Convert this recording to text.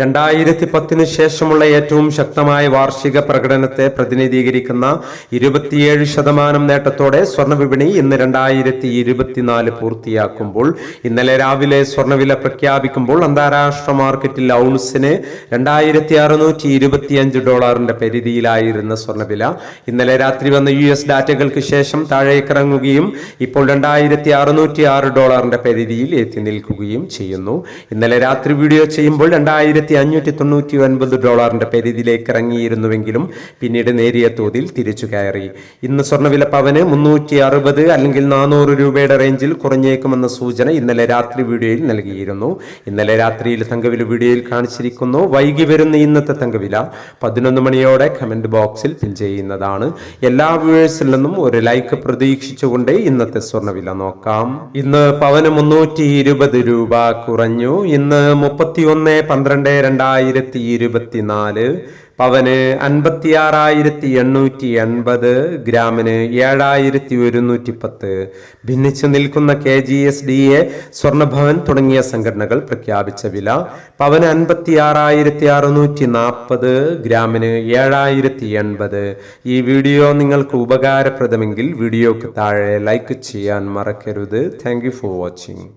രണ്ടായിരത്തി പത്തിന് ശേഷമുള്ള ഏറ്റവും ശക്തമായ വാർഷിക പ്രകടനത്തെ പ്രതിനിധീകരിക്കുന്ന ഇരുപത്തിയേഴ് ശതമാനം നേട്ടത്തോടെ സ്വർണ വിപണി ഇന്ന് രണ്ടായിരത്തി ഇരുപത്തിനാല് പൂർത്തിയാക്കുമ്പോൾ ഇന്നലെ രാവിലെ സ്വർണവില പ്രഖ്യാപിക്കുമ്പോൾ അന്താരാഷ്ട്ര മാർക്കറ്റിൽ ഔൺസിന് രണ്ടായിരത്തി അറുന്നൂറ്റി ഇരുപത്തിയഞ്ച് ഡോളറിന്റെ പരിധിയിലായിരുന്ന സ്വർണവില ഇന്നലെ രാത്രി വന്ന യു എസ് ഡാറ്റകൾക്ക് ശേഷം താഴേക്കിറങ്ങുകയും ഇപ്പോൾ രണ്ടായിരത്തി അറുന്നൂറ്റി ആറ് ഡോളറിന്റെ പരിധിയിൽ എത്തി നിൽക്കുകയും ചെയ്യുന്നു. ഇന്നലെ രാത്രി വീഡിയോ ചെയ്യുമ്പോൾ രണ്ടായിരത്തി അഞ്ഞൂറ്റി തൊണ്ണൂറ്റി ഒൻപത് ഡോളറിന്റെ പരിധിയിലേക്ക് ഇറങ്ങിയിരുന്നുവെങ്കിലും പിന്നീട് നേരിയ തോതിൽ തിരിച്ചു കയറി. ഇന്ന് സ്വർണവില പവന് മുന്നൂറ്റി അറുപത് അല്ലെങ്കിൽ നാനൂറ് രൂപയുടെ റേഞ്ചിൽ കുറഞ്ഞേക്കുമെന്ന സൂചന ഇന്നലെ രാത്രി വീഡിയോയിൽ നൽകിയിരുന്നു. ഇന്നലെ രാത്രിയിൽ തങ്കവില വീഡിയോയിൽ കാണിച്ചിരിക്കുന്നു. വൈകി വരുന്ന ഇന്നത്തെ തങ്കവില പതിനൊന്ന് മണിയോടെ കമന്റ് ബോക്സിൽ പിൻ ചെയ്യുന്നതാണ്. എല്ലാ വ്യൂവേഴ്സിൽ നിന്നും ഒരു ലൈക്ക് പ്രതീക്ഷിച്ചുകൊണ്ട് ഇന്നത്തെ സ്വർണവില നോക്കാം. ഇന്ന് പവന് മുന്നൂറ്റി ഇരുപത് രൂപ കുറഞ്ഞു. ഇന്ന് മുപ്പത്തി ഒന്ന് പന്ത്രണ്ട് രണ്ടായിരത്തി ഇരുപത്തിനാല് പവന് അൻപത്തിയാറായിരത്തി എണ്ണൂറ്റി എൺപത് ഗ്രാമിന് ഏഴായിരത്തി ഒരുന്നൂറ്റി പത്ത് ഭിന്നിച്ചു നിൽക്കുന്ന K G S D A സ്വർണഭവൻ തുടങ്ങിയ സംഘടനകൾ പ്രഖ്യാപിച്ച വില പവന് അൻപത്തിയാറായിരത്തി അറുന്നൂറ്റി നാൽപ്പത് ഗ്രാമിന് ഏഴായിരത്തി എൺപത് ഈ വീഡിയോ നിങ്ങൾക്ക് ഉപകാരപ്രദമെങ്കിൽ വീഡിയോക്ക് താഴെ ലൈക്ക് ചെയ്യാൻ മറക്കരുത്. Thank for watching